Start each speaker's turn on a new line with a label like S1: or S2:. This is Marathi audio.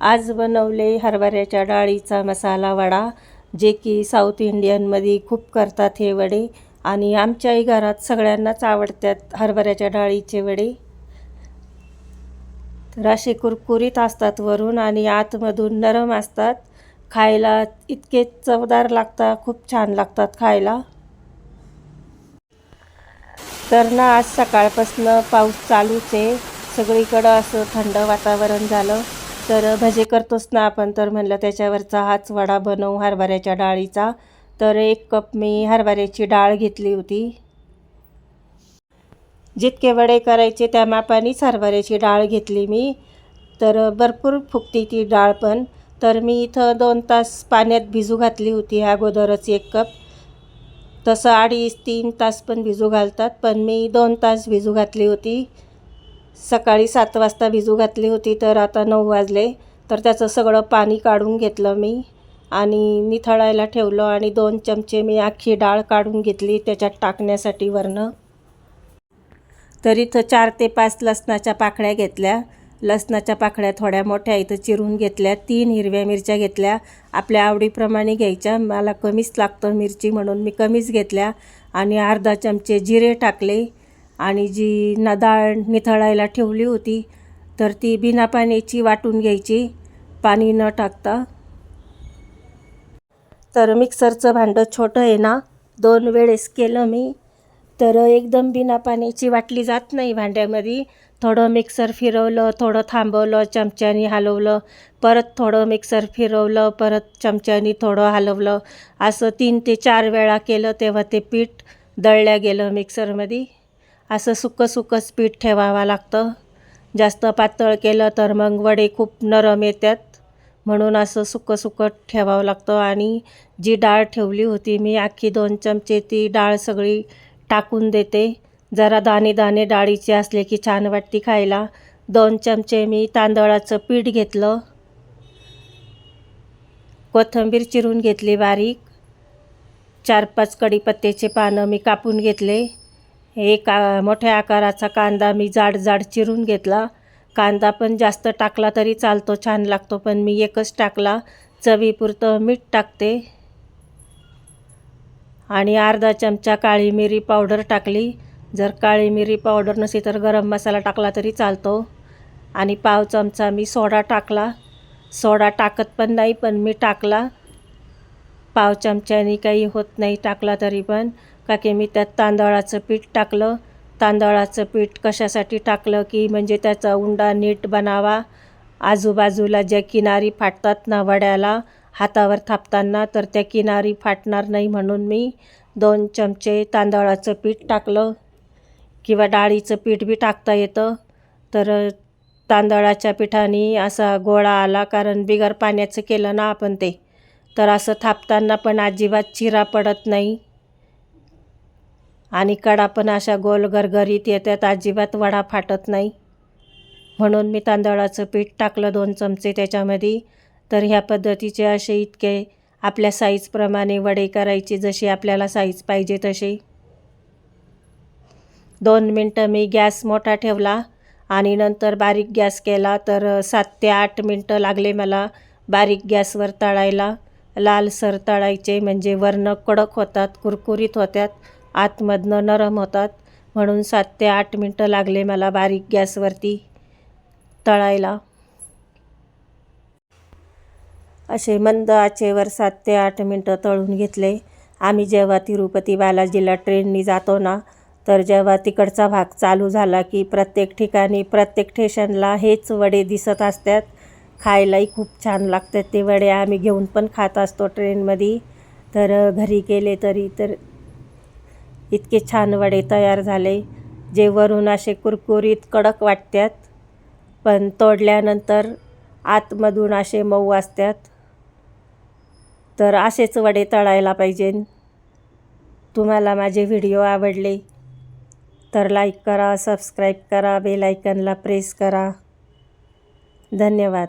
S1: आज बनवले हरभऱ्याच्या डाळीचा मसाला वडा जे की साऊथ इंडियनमध्ये खूप करतात हे वडे. आणि आमच्याही घरात सगळ्यांनाच आवडतात हरभऱ्याच्या डाळीचे वडे. तर असे कुरकुरीत असतात वरून आणि आतमधून नरम असतात. खायला इतके चवदार लागतात खूप छान लागतात खायला. तर ना आज सकाळपासनं पाऊस चालूच आहे. सगळीकडं असं थंड वातावरण झालं. तर भजे करतोच ना आपण तर म्हणलं त्याच्यावरचा हाच वडा बनवू हरभऱ्याच्या डाळीचा. तर एक कप मी हरभऱ्याची डाळ घेतली होती. जितके वडे करायचे त्या मापानेच हरभऱ्याची डाळ घेतली मी. तर भरपूर फुगती ती डाळ पण. तर मी इथं दोन तास पाण्यात भिजू घातली होती अगोदरच एक कप. तसं अडीच तीन तास पण भिजू घालतात पण मी दोन तास भिजू घातली होती. सकाळी सात वाजता भिजू घातली होती तर आता नऊ वाजले. तर त्याचं सगळं पाणी काढून घेतलं मी आणि निथळायला ठेवलं आणि दोन चमचे मी आखी डाळ काढून घेतली त्याच्यात टाकण्यासाठी वरनं. तर इथं चार ते पाच लसणाच्या पाकळ्या घेतल्या. लसणाच्या पाकळ्या थोड्या मोठ्या इथं चिरून घेतल्या. तीन हिरव्या मिरच्या घेतल्या. आपल्या आवडीप्रमाणे घ्यायच्या. मला कमीच लागतं मिरची म्हणून मी कमीच घेतल्या आणि अर्धा चमचे जिरे टाकले. आणि जी नदाळ निथळायला ठेवली होती तर ती बिना पाण्याची वाटून घ्यायची पाणी न टाकता. तर मिक्सरचं भांडं छोटं आहे ना दोन वेळेस केलं मी. तर एकदम बिना पाण्याची वाटली जात नाही भांड्यामध्ये. थोडं मिक्सर फिरवलं थोडं थांबवलं चमच्यानी हलवलं परत थोडं मिक्सर फिरवलं परत चमच्यानी थोडं हलवलं. असं तीन ते चार वेळा केलं तेव्हा ते पीठ दळल्या गेलं मिक्सरमध्ये. असं सुकं सुकंच पीठ ठेवावं लागतं. जास्त पातळ केलं तर मग वडे खूप नरम येतात. म्हणून असं सुकं सुकं ठेवावं लागतं. आणि जी डाळ ठेवली होती मी अख्खी दोन चमचे ती डाळ सगळी टाकून देते. जरा दाणे दाणे डाळीचे असले की छान वाटते खायला. दोन चमचे मी तांदळाचं पीठ घेतलं. कोथिंबीर चिरून घेतली बारीक. चार पाच कडीपत्त्याचे पानं मी कापून घेतले. एक मोठ्या आकाराचा कांदा मी जाड जाड चिरून घेतला. कांदा पण जास्त टाकला तरी चालतो छान लागतो पण मी एकच टाकला. चवीपुरतं मीठ टाकते. आणि अर्धा चमचा काळी मिरी पावडर टाकली. जर काळी मिरी पावडर नसेल तर गरम मसाला टाकला तरी चालतो. आणि पाव चमचा मी सोडा टाकला. सोडा टाकत पण नाही पण मी टाकला. पाव चमच्यानी काही होत नाही टाकला तरी पण. का की मी त्यात तांदळाचं पीठ टाकलं. तांदळाचं पीठ कशासाठी टाकलं की म्हणजे त्याचा उंडा नीट बनावा. आजूबाजूला ज्या किनारी फाटतात ना वड्याला हातावर थापताना तर त्या किनारी फाटणार नाही म्हणून मी दोन चमचे तांदळाचं पीठ टाकलं. किंवा डाळीचं पीठ बी टाकता येतं. तर तांदळाच्या पिठाने असा गोळा आला कारण बिगर पाण्याचं केलं ना आपण ते. तर असं थापताना पण अजिबात चिरा पडत नाही. आणि कडा पण अशा गोल गरगरीत येतात अजिबात वडा फाटत नाही. म्हणून मी तांदळाचं पीठ टाकलं दोन चमचे त्याच्यामध्ये. तर ह्या पद्धतीचे असे इतके आपल्या साईजप्रमाणे वडे करायचे जशी आपल्याला साईज पाहिजे तशी दोन मिनटं मी गॅस मोठा ठेवला आणि नंतर बारीक गॅस केला तर सात ते आठ मिनटं लागले मला बारीक गॅसवर तळायला. लालसर तळायचे म्हणजे वर्ण कडक होतात कुरकुरीत होतात आतमधनं नरम होतात. म्हणून सात ते आठ मिनटं लागले मला बारीक गॅसवरती तळायला. असे मंद आचेवर सात ते आठ मिनटं तळून घेतले. आम्ही जेव्हा तिरुपती बालाजीला ट्रेननी जातो ना तर जेव्हा तिकडचा भाग चालू झाला की प्रत्येक ठिकाणी प्रत्येक स्टेशनला हेच वडे दिसत असतात. खायलाही खूप छान लागतात. ते वडे आम्ही घेऊन पण खात असतो ट्रेनमध्ये. तर घरी गेले तरी तर इतके छान वडे तयार झाले जे वरून असे कुरकुरीत कडक वाटतात. पण तोडल्यानंतर आतमधून असे मऊ असतात. तर असेच वडे तळायला पाहिजे. तुम्हाला माझे व्हिडिओ आवडले तर लाईक करा सबस्क्राईब करा बेलायकनला प्रेस करा. धन्यवाद.